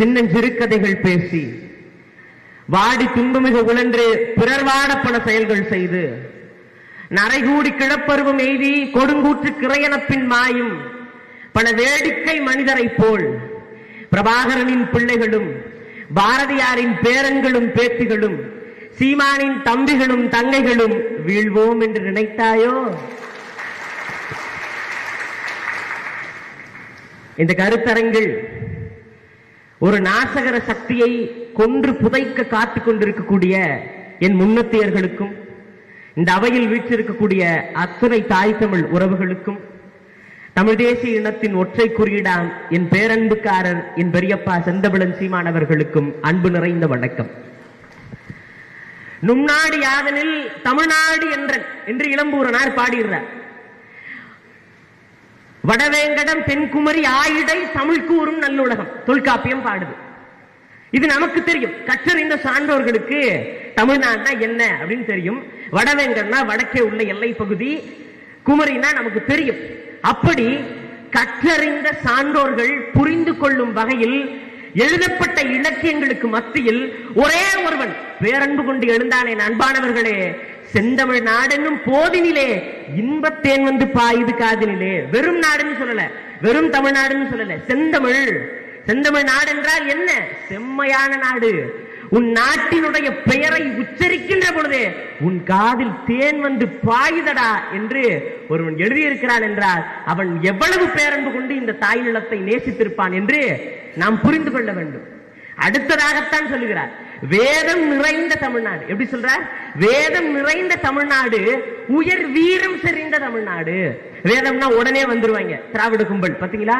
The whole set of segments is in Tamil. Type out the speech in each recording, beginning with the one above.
சின்னஞ்சிறுகதைகள் பேசி வாடி துன்பமிக உழன்று பிறர்வாட பல செயல்கள் செய்து நரைகூடி கிழப்பருவம் எய்தி கொடுங்கூற்று கிரையனப்பின் மாயும் பல வேடிக்கை மனிதரைப் போல் பிரபாகரனின் பிள்ளைகளும் பாரதியாரின் பேரன்களும் பேத்திகளும் சீமானின் தம்பிகளும் தங்கைகளும் வீழ்வோம் என்று நினைத்தாயோ? இந்த கருத்தரங்கில் ஒரு நாசகர சக்தியை கொன்று புதைக்க காத்துக் கொண்டிருக்கக்கூடிய என் முன்னத்தியர்களுக்கும் இந்த அவையில் வீற்றிருக்கக்கூடிய அத்துணை தாய் தமிழ் உறவுகளுக்கும் தமிழ் தேசிய இனத்தின் ஒற்றை குறியீடாம் என் பேரன்புக்காரர் என் பெரியப்பா செந்தமிழன் சீமானவர்களுக்கும் அன்பு நிறைந்த வணக்கம். நும்நாடு யாதனில் தமிழ்நாடு என்ற என்று இளம்பூரனார் பாடிடுறார் வடவேங்கடம் தென்குமரி ஆயிடை தமிழ் கூறும் நல்லுலகம். தொல்காப்பியம் பாடுது. இது நமக்கு தெரியும். கற்றறிந்த சான்றோர்களுக்கு தமிழ்நாடுனா என்ன அப்படின்னு தெரியும். வடவேங்கடம்னா வடக்கே உள்ள எல்லை பகுதி. குமரினா நமக்கு தெரியும். அப்படி கற்றறிந்த சான்றோர்கள் புரிந்து கொள்ளும் வகையில் எழுதப்பட்ட இலக்கியங்களுக்கு மத்தியில் ஒரே ஒருவன். பேரன்பு கொண்டு எழுந்தானே அன்பானவர்களே. செந்தமிழ் நாடென்னும் போதினிலே இன்பத்தேன் வந்து பாயுது காதினிலே. வெறும் நாடுன்னு சொல்லல. வெறும் தமிழ்நாடுன்னு சொல்லல. செந்தமிழ். செந்தமிழ் நாடு என்றால் என்ன? செம்மையான நாடு. உன் நாட்டினுடைய பெயரை உச்சரிக்கின்ற பொழுதே உன் காதில் தேன் வந்து பாயுதடா என்று ஒருவன் எழுதியிருக்கிறான் என்றால் அவன் எவ்வளவு பேரன்பு கொண்டு இந்த தாய் நிலத்தை நேசித்திருப்பான் என்று நாம் புரிந்து கொள்ள வேண்டும். அடுத்ததாகத்தான் சொல்லுகிறார். வேதம் நிறைந்த தமிழ்நாடு. எப்படி சொல்றார் வேதம் நிறைந்த தமிழ்நாடு உயர் வீரம் செறிந்த தமிழ்நாடு. வேதம்னா உடனே வந்துருவாங்க. திராவிட கும்பல் பாத்தீங்களா?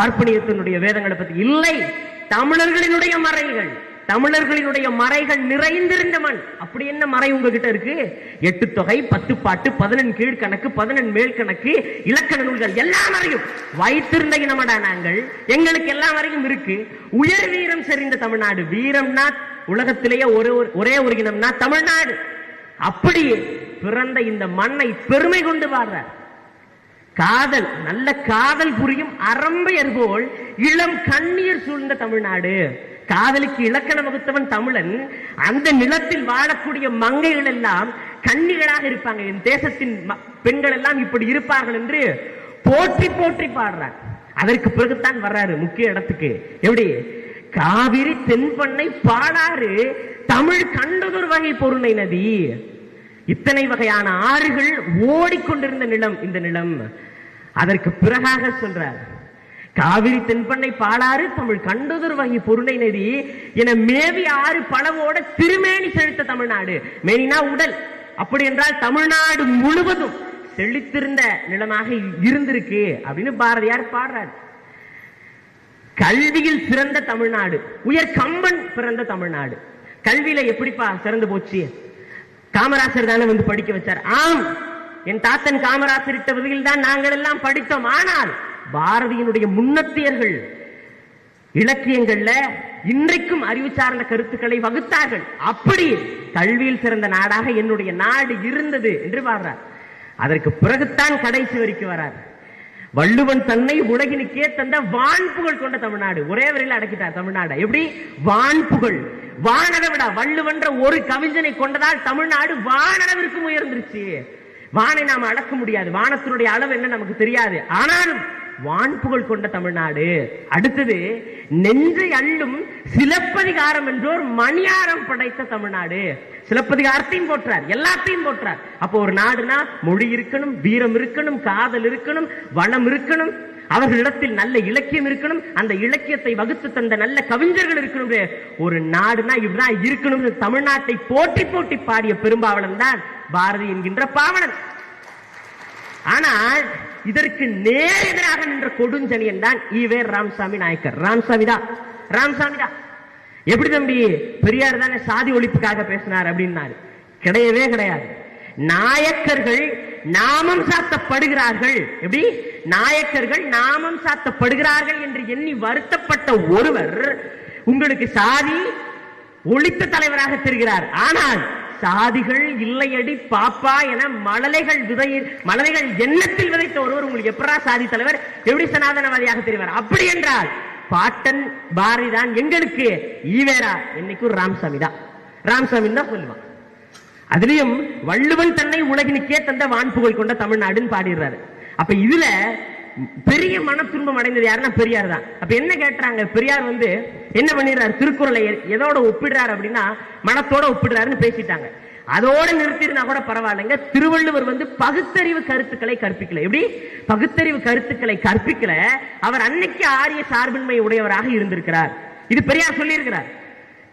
பார்ப்பனியத்தினுடைய வேதங்களை பத்தி இல்லை. தமிழர்களினுடைய மறைகள் தமிழர்களினுடைய மறைகள் நிறைந்திருந்த மண். அப்படி என்ன மறை உங்ககிட்ட இருக்கு? எட்டு தொகை பத்து பாட்டு பதினெண் கீழ்கணக்கு பதினெண் மேல் கணக்கு இலக்கண நூல்கள் எல்லாம் மறையும் வைத்திருந்த இனமடா நாங்கள். எங்களுக்கு எல்லா வரையும் இருக்கு. உயர் வீரம் செறிந்த தமிழ்நாடு. வீரம்னா உலகத்திலேயே ஒரு ஒரே ஒரு இனம்னா தமிழ்நாடு. அப்படியே பிறந்த இந்த மண்ணை பெருமை கொண்டு பாடுறார் காதல் நல்ல காதல் புரியும் அரம்பையர் போல் இளம் கண்ணீர் சூழ்ந்த தமிழ்நாடு. காதலுக்கு இலக்கணம் வகுத்தவன் தமிழன். அந்த நிலத்தில் வாழக்கூடிய மங்கைகள் எல்லாம் கன்னிகளாக இருப்பாங்க. என் தேசத்தின் பெண்கள் எல்லாம் இப்படி இருப்பார்கள் என்று போற்றி போற்றி பாடுறார். அதற்கு பிறகுத்தான் வர்றாரு முக்கிய இடத்துக்கு. எப்படி? காவிரி தென்பண்ணை பாலாறு தமிழ் கண்டதொரு வகை பொருணை நதி. இத்தனை வகையான ஆறுகள் ஓடிக்கொண்டிருந்த நிலம் இந்த நிலம். அதற்கு பிறகாக சொல்றார் காவிரி தென்பண்ணை பாலாறு தமிழ் கண்டதொரு வகை பொருளை நதி என மேவி ஆறு பழவோட திருமேனி செழித்த தமிழ்நாடு. மேனினா உடல். அப்படி என்றால் தமிழ்நாடு முழுவதும் செழித்திருந்த நிலமாக இருந்திருக்கு அப்படின்னு பாரதியார் பாடுறார். கல்வியில் சிறந்த தமிழ்நாடு. உயர் கம்பன் பிறந்த தமிழ்நாடு. கல்வியில எப்படிப்பா சிறந்து போச்சு? காமராசர் தானே வந்து படிக்க வச்சார். ஆம் என் தாத்தன் காமராசர் இட்ட வகையில் தான் நாங்கள் எல்லாம் படித்தோம். ஆனால் பாரதியினுடைய முன்னத்தியர்கள் இலக்கியங்கள்ல இன்றைக்கும் அறிவு சார்ந்த கருத்துக்களை வகுத்தார்கள். அப்படி கல்வியில் சிறந்த நாடாக என்னுடைய நாடு இருந்தது என்று பாடுறார். அதற்கு பிறகுத்தான் கடைசி வரைக்கும் வரார். வள்ளுவன் தன்னை உலகினுக்கே தந்த வான்புகழ் கொண்ட தமிழ்நாடு. ஒரே வரையில் அடக்கிட்டார் தமிழ்நாடு. எப்படி? வான்புகழ். வானட விட வள்ளுவன்ற ஒரு கவிஞனை கொண்டதால் தமிழ்நாடு வானளவிற்கும் உயர்ந்துருச்சு. வானை நாம் அடக்க முடியாது. வானத்தினுடைய அளவு என்ன நமக்கு தெரியாது. ஆனாலும் வான்புகழ் கொண்ட தமிழ்நாடு. அடுத்தது நெஞ்சை அள்ளும் சிலப்பதிகாரம் என்றோர் மணியாரம் படைத்த தமிழ்நாடு. சிலப்பதிகாரத்தையும் போற்றார் எல்லாத்தையும் போற்றார். அப்போ ஒரு நாடுனா மொழி இருக்கணும் வீரம் இருக்கணும் காதல் இருக்கணும் வனம் இருக்கணும் அவர்களிடத்தில் நல்ல இலக்கியம் இருக்கணும் அந்த இலக்கியத்தை வகுத்து தந்த நல்ல கவிஞர்கள் இருக்கணும் ஒரு நாடுனா இப்படிதான் இருக்கணும் தமிழ்நாட்டை போட்டி போட்டி பாடிய பெரும்பாவளன் தான் பாரதி என்கின்ற பாவலன். ஆனால் இதற்கு நேர் எதிராக நின்ற கொடுஞ்சனியன் தான் ஈவே ராமசாமி நாயக்கர். ராமசாமி தான். ராமசாமி தான். எப்படி தம்பி? பெரியார் தானே சாதி ஒழிப்புக்காக பேசினார் அப்படின்னாரு. கிடையவே கிடையாது. நாயக்கர்கள் நாமம் சாத்தப்படுகிறார்கள். எப்படி? நாயக்கர்கள் நாமம் சாத்தப்படுகிறார்கள் என்று எண்ணி வருத்தப்பட்ட ஒருவர் உங்களுக்கு சாதி ஒழித்த தலைவராக தெரிகிறார். ஆனால் சாதிகள் இல்லையடி பாப்பா என மழலைகள் விதையில் மழலைகள் எண்ணத்தில் விதைத்த ஒருவர் உங்களுக்கு எப்பரா சாதி தலைவர்? எப்படி சனாதனவாதியாக தெரிவார். அப்படி என்றால் பாட்டன் பாரதி தான் எங்களுக்கு ஈவேரா. என்னைக்கு ஒரு ராமசாமி தான். ராம்சாமி தான் சொல்லுவான். அதுலயும் வள்ளுவன் தன்னை உலகினுக்கே தந்த வான்புகழ் கொண்ட தமிழ்நாடுன்னு பாடிடுறாரு. அப்ப இதுல பெரிய மன துன்பம் அடைந்தது யாருன்னா பெரியார் தான். அப்ப என்ன கேட்டாங்க பெரியார் வந்து என்ன பண்ணிடுறாரு? திருக்குறளை எதோட ஒப்பிடுறாரு அப்படின்னா மனத்தோட ஒப்பிடுறாருன்னு பேசிட்டாங்க. அதோட நிறுத்திருந்தா கூட பரவாயில்லைங்க. திருவள்ளுவர் வந்து பகுத்தறிவு கருத்துக்களை கற்பிக்கல. எப்படி? பகுத்தறிவு கருத்துக்களை கற்பிக்கல. அவர் அன்னைக்கு ஆரிய சார்பின்மை உடையவராக இருந்திருக்கிறார். இது பெரியார் சொல்லியிருக்கிறார்.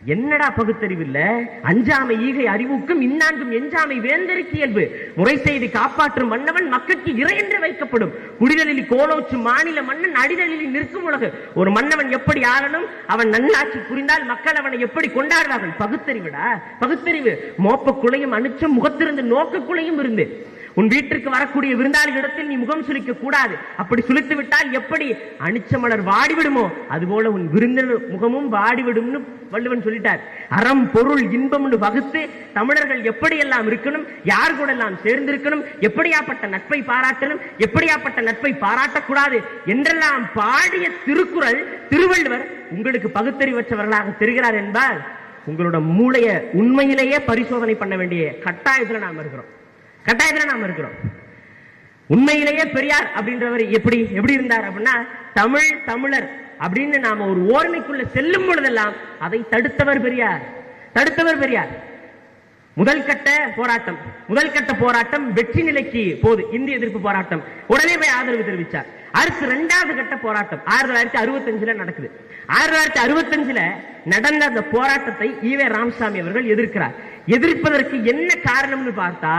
என்னடா பகுத்தறிவு இல்ல? அஞ்சாமை ஈகை அறிவுக்கும் இன்னான்கும் எஞ்சாமை வேந்தருக்கு இயல்பு. முறை செய்து காப்பாற்றும் மன்னவன் மக்களுக்கு இறை என்று வைக்கப்படும். குடிதலில் கோலோச்சு மாநில மன்னன் அடிதலில் நிற்கும் உலகு. ஒரு மன்னவன் எப்படி ஆளணும் அவன் நன்னாட்சி புரிந்தால் மக்கள் அவனை எப்படி கொண்டாடுவார்கள்? பகுத்தறிவுடா? பகுத்தறிவு. மோப்ப குலையும் அனுச்சம் முகத்திருந்து நோக்க குலையும் இருந்து. உன் வீட்டிற்கு வரக்கூடிய விருந்தாளிகளிடத்தில் நீ முகம் சுளிக்க கூடாது. அப்படி சுளித்து விட்டால் எப்படி அனிச்ச மலர் வாடிவிடுமோ? அதுபோல உன் விருந்தினர் முகமும் வாடிவிடும்னு வள்ளுவன் சொல்லிட்டார். அறம் பொருள் இன்பம்னு வகுத்து தமிழர்கள் எப்படியெல்லாம் இருக்கணும் யார் கூட எல்லாம் சேர்ந்திருக்கணும் எப்படியாப்பட்ட நட்பை பாராட்டணும் எப்படியாப்பட்ட நட்பை பாராட்டக்கூடாது என்றெல்லாம் பாடிய திருக்குறள் திருவள்ளுவர் உங்களுக்கு பகுத்தறிவற்றவர்களாக தெரிகிறார் என்பால் உங்களோட மூளைய உண்மையிலேயே பரிசோதனை பண்ண வேண்டிய கட்டாயத்துல நாம் இருக்கிறோம். கட்டாயத்தில் நாம இருக்கிறோம். உண்மையிலேயே பெரியார் அப்படின்றவர் எப்படி எப்படி இருந்தார் அப்படின்னா தமிழ் தமிழர் அப்படின்னு நாம ஒரு ஓர்மைக்குள்ள செல்லும் பொழுதெல்லாம் அதை தடுத்தவர் பெரியார். தடுத்தவர் பெரியார். முதல் கட்ட போராட்டம் முதல் கட்ட போராட்டம் வெற்றி நிலைக்கு போது இந்திய எதிர்ப்பு போராட்டம். உடனே போய் ஆதரவு தெரிவித்தார் அடுத்து இரண்டாவது கட்ட போராட்டம் ஆயிரத்தி தொள்ளாயிரத்தி அறுபத்தஞ்சுல நடக்குது. ஆயிரத்தி தொள்ளாயிரத்தி அறுபத்தஞ்சுல நடந்த அந்த போராட்டத்தை ஈவே ராமசாமி அவர்கள் எதிர்க்கிறார். எதிர்ப்பதற்கு என்ன காரணம்னு பார்த்தா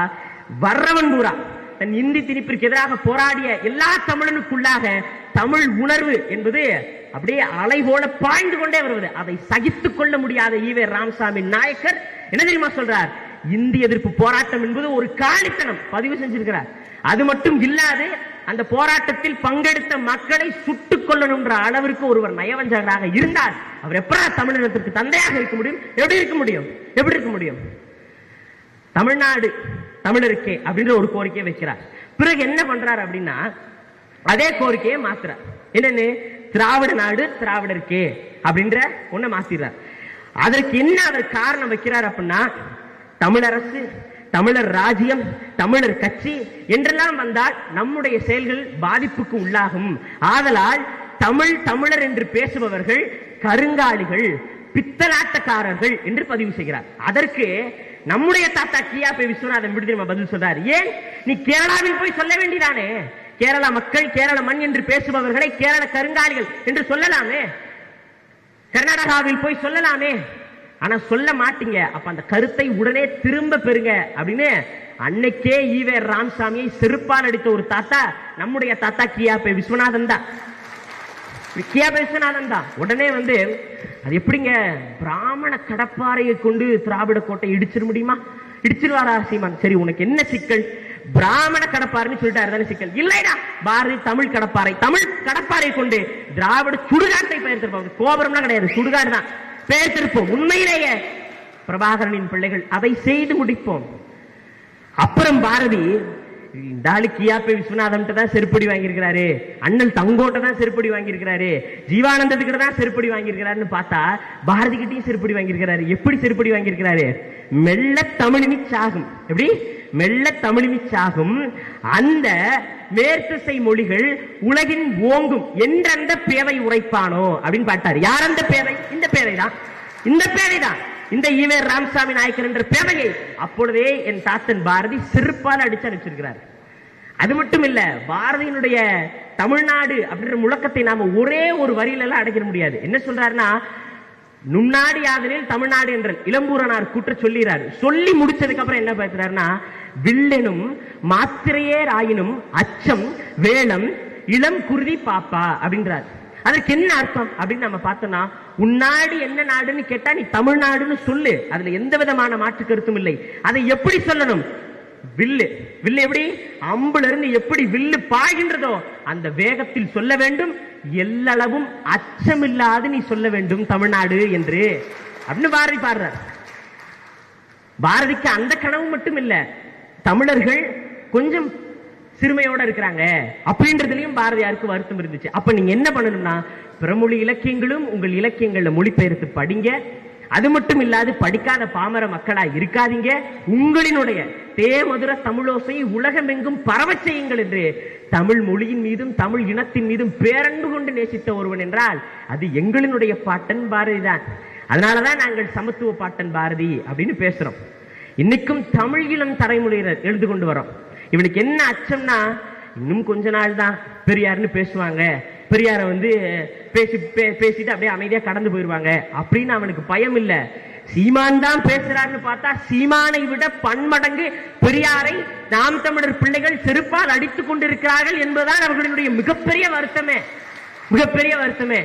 வர்றவன் பூரா. தன் இந்தி திணிப்பிற்கு எதிராக போராடிய எல்லா தமிழனுக்குள்ளாக தமிழ் உணர்வு என்பது அப்படியே அலை போல பாய்ந்து கொண்டே வருவது. அதை சகித்துக் கொள்ள முடியாத ஈவே ராமசாமி நாயக்கர் என்ன தெரியுமா சொல்றார்? இந்தி எதிர்ப்பு போராட்டம் என்பது ஒரு காலித்தனம் பதிவு செஞ்சிருக்கிறார். அது மட்டும் இல்லாது அந்த போராட்டத்தில் பங்கெடுத்த மக்களை சுட்டுக் கொள்ளணும்ன்ற அளவிற்கு ஒருவர் நயவஞ்சகராக இருந்தார் அவர் எப்படா தமிழினத்திற்கு தந்தையாக இருக்க முடியும்? எப்படி இருக்க முடியும்? எப்படி இருக்க முடியும்? தமிழ்நாடு தமிழருக்கே அப்படின்ற ஒரு கோரிக்கையை வைக்கிறார். பிறகு என்ன பண்றார் அப்படின்னா அதே கோரிக்கையை மாத்துறார். என்னன்னு? திராவிட நாடு திராவிடருக்கே அப்படின்ற ஒண்ண மாத்திடுறார். அதற்கு என்ன அவர் காரணம் வைக்கிறார் அப்படின்னா தமிழரசு தமிழர் ராஜ்யம் தமிழர் கட்சி என்றெல்லாம் வந்தால் நம்முடைய செயல்கள் பாதிப்புக்கு உள்ளாகும். ஆதலால் தமிழ் தமிழர் என்று பேசுபவர்கள் கருங்காலிகள் பித்தலாட்டக்காரர்கள் என்று பதிவு செய்கிறார். அதற்கு நம்முடைய தாத்தா கியா போய் விஸ்வநாதன் விடுதி பதில் சொல்றார். ஏன்? நீ கேரளாவில் போய் சொல்ல வேண்டியதானே கேரளா மக்கள் கேரள மண் என்று பேசுபவர்களை கேரள கருங்காலிகள் என்று சொல்லலாமே? கர்நாடகாவில் போய் சொல்லலாமே? ஆனா சொல்ல மாட்டீங்க. அப்ப அந்த கருத்தை உடனே திரும்ப பெறுங்க அப்படின்னு அன்னைக்கே ஈவே ராமசாமியை செருப்பால் அடித்த ஒரு தாத்தா நம்முடைய தாத்தா கியா பே விஸ்வநாதன் தான். கியா விஸ்வநாதன் தான். உடனே வந்து அது எப்படிங்க? பிராமண கடப்பாறையை கொண்டு திராவிட கோட்டை இடிச்சிட முடியுமா? இடிச்சிருவாரா சீமான்? சரி உனக்கு என்ன சிக்கல்? பிராமண கடப்பாறைன்னு சொல்லிட்டாரு தானே சிக்கல்? இல்லைடா! பாரதி தமிழ் கடப்பாறை. தமிழ் கடப்பாறை கொண்டு திராவிட சுடுகாட்டை பெயர்த்திருப்போம் கோபுரம்லாம் கிடையாது சுடுகாடு தான். பெயர்த்திருப்போம் உண்மையிலேயே பிரபாகரனின் பிள்ளைகள் அதை செய்து முடிப்போம். அப்புறம் பாரதி இந்த ஆளு கியாப்பே விஸ்வநாதன் தான் செருப்படி வாங்கியிருக்கிறாரு. அண்ணல் தங்கோட்ட தான் செருப்படி வாங்கியிருக்கிறாரு. ஜீவானந்தத்துக்கிட்ட தான் செருப்படி வாங்கியிருக்கிறாருன்னு பார்த்தா பாரதி கிட்டையும் செருப்படி வாங்கியிருக்கிறாரு. எப்படி செருப்படி வாங்கியிருக்கிறாரு? மெல்ல தமிழினி சாகும். எப்படி? மெல்ல தமிழினி சாகும். அந்த மேற்திசை மொழிகள் உலகின் ஓங்கும். என்றந்த பேதை உரைப்பானோ? அப்படின்னு பாட்டாரு யார் அந்த பேதை? இந்த பேதை தான் இந்த பேதை தான் இந்த ஈவே ராமசாமி நாயக்கர் என்ற பேதையை அப்பொழுதே என் தாத்தன் பாரதி சிறப்பால் அடிச்சு அனுப்பிச்சிருக்கிறார். அது மட்டும் இல்ல பாரதியினுடைய தமிழ்நாடு அப்படின்ற முழக்கத்தை நாம ஒரே ஒரு வரியில எல்லாம் அடைக்க முடியாது. என்ன சொல்றாருன்னா நுண்ணாடி யாதனில் தமிழ்நாடு என்ற இளம்பூரனார் கூற்ற சொல்லிறாரு. சொல்லி முடிச்சதுக்கு அப்புறம் என்ன பேசுறாருன்னா வில்லெனும் மாத்திரையேர் ஆயினும் அச்சம் வேளம் இளம் குருதி பாப்பா அப்படின்றார். அதற்கு என்ன அர்த்தம் அப்படின்னு நம்ம பார்த்தோம்னா உன்னாடு என்ன நாடுன்னு கேட்டா நீ தமிழ்நாடுன்னு சொல்லு. அதுல எந்த விதமான மாற்று கருத்தும் இல்லை. அதை எப்படி சொல்லணும்? வில்லு. வில்லு எப்படி? அம்புல இருந்து எப்படி வில்லு பாய்கின்றதோ அந்த வேகத்தில் சொல்ல வேண்டும். எல்லளவும் அச்சமில்லாது நீ சொல்ல வேண்டும் தமிழ்நாடு என்று. அப்படின்னு பாரதி பாடுறார். பாரதிக்கு அந்த கனவு மட்டும் இல்ல. தமிழர்கள் கொஞ்சம் சிறுமையோட இருக்கிறாங்க. அப்படின்றதுலயும் பாரதியாருக்கு வருத்தம் இருந்துச்சு. அப்ப நீங்க என்ன பண்ணணும்னா பிறமொழி இலக்கியங்களும் உங்கள் இலக்கியங்கள்ல மொழிபெயர்த்து படிங்க. அது மட்டும் இல்லாது படிக்காத பாமர மக்களா இருக்காதீங்க. உங்களினுடைய தேமதுர தமிழோசை உலகமெங்கும் பரவ செய்யுங்கள் என்று தமிழ் மொழியின் மீதும் தமிழ் இனத்தின் மீதும் பேரன்பு கொண்டு நேசித்த ஒருவன் என்றால் அது எங்களினுடைய பாட்டன் பாரதி தான். அதனாலதான் நாங்கள் சமத்துவ பாட்டன் பாரதி அப்படின்னு பேசுறோம். இன்னைக்கும் தமிழ் இளம் தலைமுறையினர் எழுது கொண்டு வரோம் இவனுக்கு என்ன அச்சம்னா இன்னும் கொஞ்ச நாள் தான் பெரியார்னு பேசுவாங்க. பெரியாரை வந்து பேசி பே- பேசிட்டு அப்படியே அமைதியா கடந்து போயிருவாங்க அப்படின்னு அவனுக்கு பயம் இல்ல. சீமான் தான் பேசுறாருன்னு பார்த்தா சீமானை விட பன்மடங்கு பெரியாரை நாம் தமிழர் பிள்ளைகள் செருப்பால் அடித்துக் கொண்டிருக்கிறார்கள் என்பதுதான் அவர்களுடைய மிகப்பெரிய வருத்தமே. மிகப்பெரிய வருத்தமே.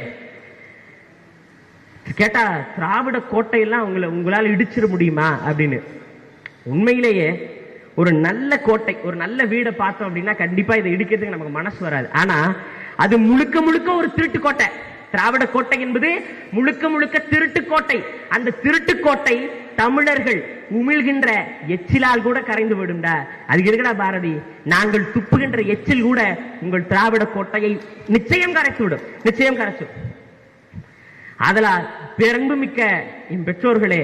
கேட்டா திராவிட கோட்டையெல்லாம் உங்களை உங்களால் இடிச்சிட முடியுமா? அப்படின்னு. உண்மையிலேயே ஒரு நல்ல கோட்டை ஒரு நல்ல வீடை பார்த்தோம் அப்படின்னா கண்டிப்பா இதை இடிக்கிறதுக்கு நமக்கு மனசு வராது. ஆனா அது முழுக்க முழுக்க ஒரு திருட்டு கோட்டை. திராவிட கோட்டை என்பது முழுக்க முழுக்க திருட்டு கோட்டை. அந்த திருட்டு கோட்டை தமிழர்கள் உமிழ்கின்ற எச்சிலால் கூட கரைந்து விடும்டா. அது இருக்கடா பாரதி? நாங்கள் துப்புகின்ற எச்சில் கூட உங்கள் திராவிட கோட்டையை நிச்சயம் கரைத்து விடும். நிச்சயம் கரைச்சு அதனால் பெரும்பு மிக்க என் பெற்றோர்களே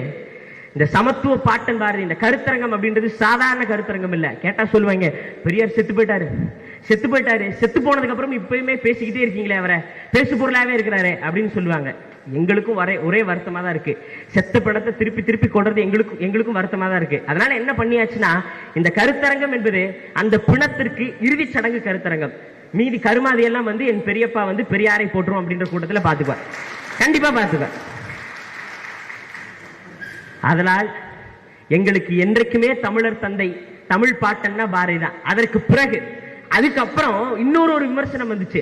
இந்த சமத்துவ பாட்டன் பாரதி இந்த கருத்தரங்கம் அப்படின்றது சாதாரண கருத்தரங்கம் இல்ல. கேட்டா சொல்லுவாங்க பெரியார் செத்து போயிட்டாரு. செத்து போயிட்டாரு. செத்து போனதுக்கு அப்புறம் இப்பயுமே பேசிக்கிட்டே இருக்கீங்களே அவரை. பேசு பொருளாவே இருக்கிறாரு அப்படின்னு சொல்லுவாங்க. எங்களுக்கும் ஒரே ஒரே வருத்தமா தான் இருக்கு. செத்த படத்தை திருப்பி திருப்பி கொள்றது எங்களுக்கும் எங்களுக்கும் வருத்தமா தான் இருக்கு. அதனால என்ன பண்ணியாச்சுன்னா இந்த கருத்தரங்கம் என்பது அந்த பிணத்திற்கு இறுதிச் சடங்கு கருத்தரங்கம். மீதி கருமாதியெல்லாம் வந்து என் பெரியப்பா வந்து பெரியாரை போட்டுரும் அப்படின்ற கூட்டத்துல பாத்துக்குவார். கண்டிப்பா பாத்துக்குவார். அதனால் எங்களுக்கு என்றைக்குமே தமிழர் தந்தை தமிழ் பாட்டன்னா பாரதி தான் அதற்கு பிறகு அதுக்கப்புறம் இன்னொரு ஒரு விமர்சனம் வந்துச்சு.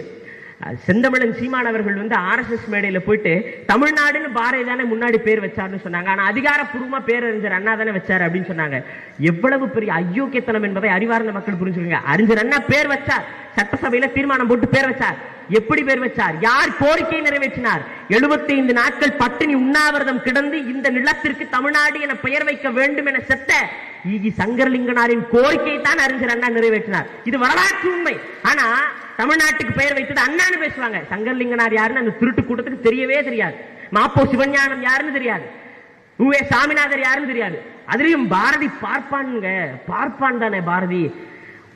செந்தமிழன் சீமான் அவர்கள் வந்து ஆர்எஸ்எஸ் மேடையில போயிட்டு தமிழ்நாடுன்னு பாரதி தானே முன்னாடி பேர் வச்சாருன்னு சொன்னாங்க. ஆனா அதிகாரப்பூர்வமா பேரறிஞர் அண்ணா தானே வச்சாரு அப்படின்னு சொன்னாங்க. எவ்வளவு பெரிய அயோக்கியத்தனம் என்பதை அறிவார்ந்த மக்கள் புரிஞ்சுக்கோங்க. அறிஞர் அண்ணா பேர் வச்சார். சட்டசபையில தீர்மானம் போட்டு பேர் வச்சார். எப்படி பேர் வச்சார் யார் கோரிக்கையை நிறைவேற்றினார்? 75 நாட்கள் பட்டினி உண்ணாவிரதம் கிடந்து இந்த நிலத்திற்கு தமிழ்நாடு என பெயர் வைக்க வேண்டும் என செத்த ஈகி சங்கரலிங்கனாரின் கோரிக்கை தான் அறிஞர் அண்ணா நிறைவேற்றினார். இது வரலாற்று உண்மை. ஆனா தமிழ்நாட்டுக்கு பெயர் வைத்தது அண்ணான்னு பேசுவாங்க. சங்கரலிங்கனார் யாருன்னு அந்த திருட்டு கூட்டத்துக்கு தெரியவே தெரியாது. மாப்போ சிவஞானம் யாருன்னு தெரியாது. உவே சாமிநாதர் யாருன்னு தெரியாது. அதுலயும் பாரதி பார்ப்பானுங்க. பார்ப்பான் தானே பாரதி.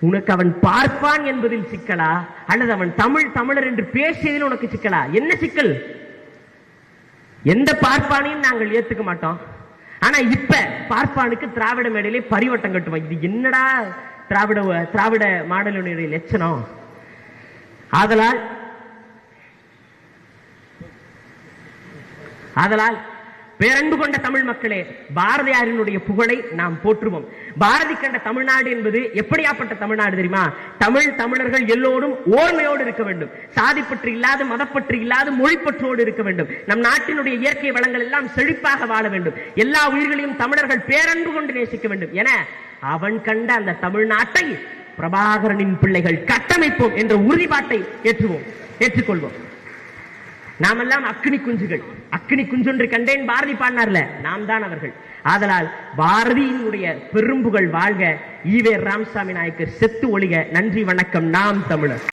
உனக்கு அவன் பார்ப்பான் என்பதில் சிக்கலா? அல்லது அவன் தமிழ் தமிழர் என்று பேசியதில் உனக்கு சிக்கலா? என்ன சிக்கல்? எந்த பார்ப்பானையும் நாங்கள் ஏத்துக்க மாட்டோம். ஆனா இப்ப பார்ப்பானுக்கு திராவிட மேடையிலே பரிவட்டம் கட்டுவோம். இது என்னடா திராவிட திராவிட மாடலுடைய லட்சணம்? ஆதலால் ஆதலால் பேரன்பு கொண்ட தமிழ் மக்களே பாரதியாரினுடைய புகழை நாம் போற்றுவோம். பாரதி கண்ட தமிழ்நாடு என்பது எப்படியாப்பட்ட தமிழ்நாடு தெரியுமா? தமிழ் தமிழர்கள் எல்லோரும் ஓர்மையோடு இருக்க வேண்டும். சாதிப்பற்று இல்லாத மதப்பற்று இல்லாத மொழிப்பற்றோடு இருக்க வேண்டும். நம் நாட்டினுடைய இயற்கை வளங்கள் எல்லாம் செழிப்பாக வாழ வேண்டும். எல்லா உயிர்களையும் தமிழர்கள் பேரன்பு கொண்டு நேசிக்க வேண்டும். என அவன் கண்ட அந்த தமிழ்நாட்டை பிரபாகரனின் பிள்ளைகள் கட்டமைப்போம் என்ற உறுதிப்பாட்டை ஏற்றுவோம் ஏற்றுக்கொள்வோம். நாமெல்லாம் அக்னி குஞ்சுகள். அக்னி குஞ்சொன்று கண்டேன் பாரதி பாடினார்ல. நாம் தான் அவர்கள். ஆதலால் பாரதியினுடைய பெரும்புகள் வாழ்க ஈவே ராமசாமி நாயக்கர் செத்து ஒழிக. நன்றி வணக்கம். நாம் தமிழர்.